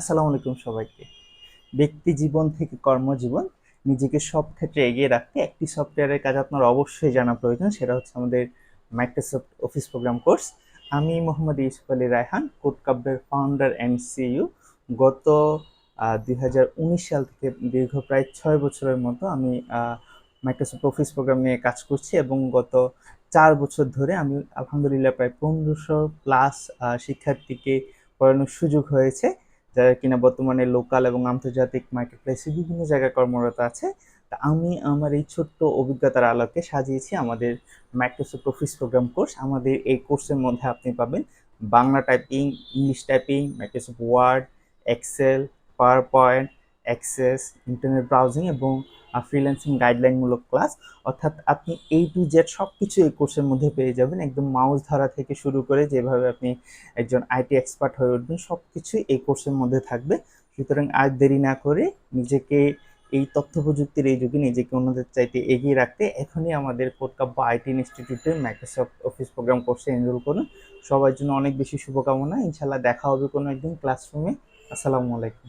আসসালামু আলাইকুম সবাইকে। ব্যক্তি জীবন থেকে কর্মজীবন, নিজেকে সব ক্ষেত্রে এগিয়ে রাখতে একটি সফটওয়্যারের কাজ আপনার অবশ্যই জানা প্রয়োজন, সেটা হচ্ছে আমাদের মাইক্রোসফট অফিস প্রোগ্রাম কোর্স আমি মোহাম্মদ ইউসুফ আলী রায়হান কোড কাব্যের ফাউন্ডার অ্যান্ড সিইউ গত দুই হাজার উনিশ সাল থেকে দীর্ঘ প্রায় ছয় বছরের মতো আমি মাইক্রোসফট অফিস প্রোগ্রাম নিয়ে কাজ করছি এবং গত চার বছর ধরে আমি আলহামদুলিল্লাহ প্রায় পনেরোশো প্লাস শিক্ষার্থীকে পড়ানোর সুযোগ হয়েছে। যারা কিনা বর্তমানে লোকাল এবং আন্তর্জাতিক মার্কেট প্লেসে বিভিন্ন জায়গায় কর্মরত আছে, তা আমি আমার এই ছোট্ট অভিজ্ঞতার আলোকে সাজিয়েছি আমাদের মাইক্রোসফট অফিস প্রোগ্রাম কোর্স আমাদের এই কোর্সের মধ্যে আপনি পাবেন Bangla typing English typing Microsoft Word Excel PowerPoint Access internet browsing এবং ফ্রিল্যান্সিং গাইডলাইনমূলক ক্লাস অর্থাৎ আপনি এই টু জেড সব কিছু এই কোর্সের মধ্যে পেয়ে যাবেন। একদম মাউস ধরা থেকে শুরু করে যেভাবে আপনি একজন আইটি এক্সপার্ট হয়ে উঠবেন সব কিছুই এই কোর্সের মধ্যে থাকবে। সুতরাং আর দেরি না করে নিজেকে এই তথ্য প্রযুক্তির এই যুগে নিজেকে অন্যদের চাইতে এগিয়ে রাখতে এখনই আমাদের কোটকাব্য আইটি ইনস্টিটিউটে মাইক্রোসফট অফিস প্রোগ্রাম কোর্সে এনরোল করুন। সবার জন্য অনেক বেশি শুভকামনা। ইনশাল্লাহ দেখা হবে কোনো একদিন ক্লাসরুমে আসসালামু আলাইকুম।